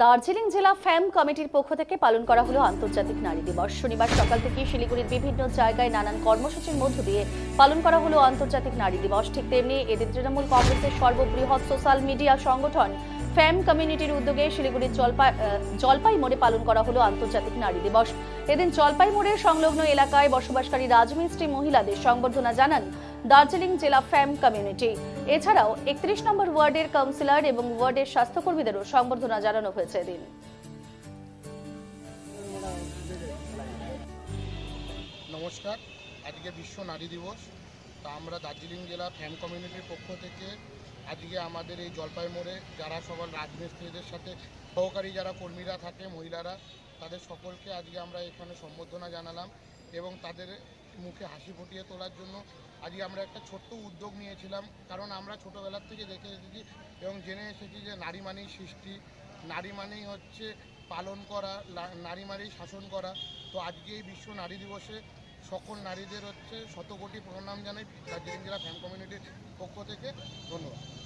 দার্জিলিং জেলা ফ্যাম কমিটির পক্ষ থেকে পালন করা হলো আন্তর্জাতিক নারী দিবস। শনিবার সকাল থেকে শিলিগুড়ির বিভিন্ন জায়গায় নানান কর্মসূচির মধ্য দিয়ে পালন করা হলো আন্তর্জাতিক নারী দিবস। ঠিক তেমনি এদের তৃণমূল কংগ্রেসের সর্ববৃহৎ সোশ্যাল মিডিয়া সংগঠন ফ্যাম কমিউনিটির উদ্যোগে শিলিগুড়ির জলপাই জলপাই মোড়ে পালন করা হলো আন্তর্জাতিক নারী দিবস। এদিন জলপাই মোড়ের সংলগ্ন এলাকায় বসবাসকারী রাজমিস্ত্রি মহিলাদের সংবর্ধনা জানান দার্জিলিং জেলা ফ্যাম কমিউনিটি। এছাড়াও একত্রিশ নম্বর ওয়ার্ডের কাউন্সিলর এবং ওয়ার্ডের স্বাস্থ্যকর্মীদেরও সংবর্ধনা জানানো হয়েছে এদিন। নমস্কার, আজকে বিশ্ব নারী দিবস। তা আমরা দার্জিলিং জেলা ফ্যান কমিউনিটির পক্ষ থেকে আজকে আমাদের এই জলপাই মোড়ে যারা সকল রাজমিস্ত্রিদের সাথে সহকারী যারা কর্মীরা থাকে, মহিলারা, তাদের সকলকে আজকে আমরা এখানে সম্বর্ধনা জানালাম এবং তাদের মুখে হাসি ফুটিয়ে তোলার জন্য আজকে আমরা একটা ছোট্ট উদ্যোগ নিয়েছিলাম। কারণ আমরা ছোটোবেলার থেকে দেখে এসেছি এবং জেনে এসেছি যে নারী মানেই সৃষ্টি, নারী মানেই হচ্ছে পালন করা নারী মানেই শাসন করা। তো আজকে এই বিশ্ব নারী দিবসে সকল নারীদের হচ্ছে শতকোটি প্রণাম জানাই। দার্জিলিং জেলা ফ্যান কমিউনিটির পক্ষ থেকে। ধন্যবাদ।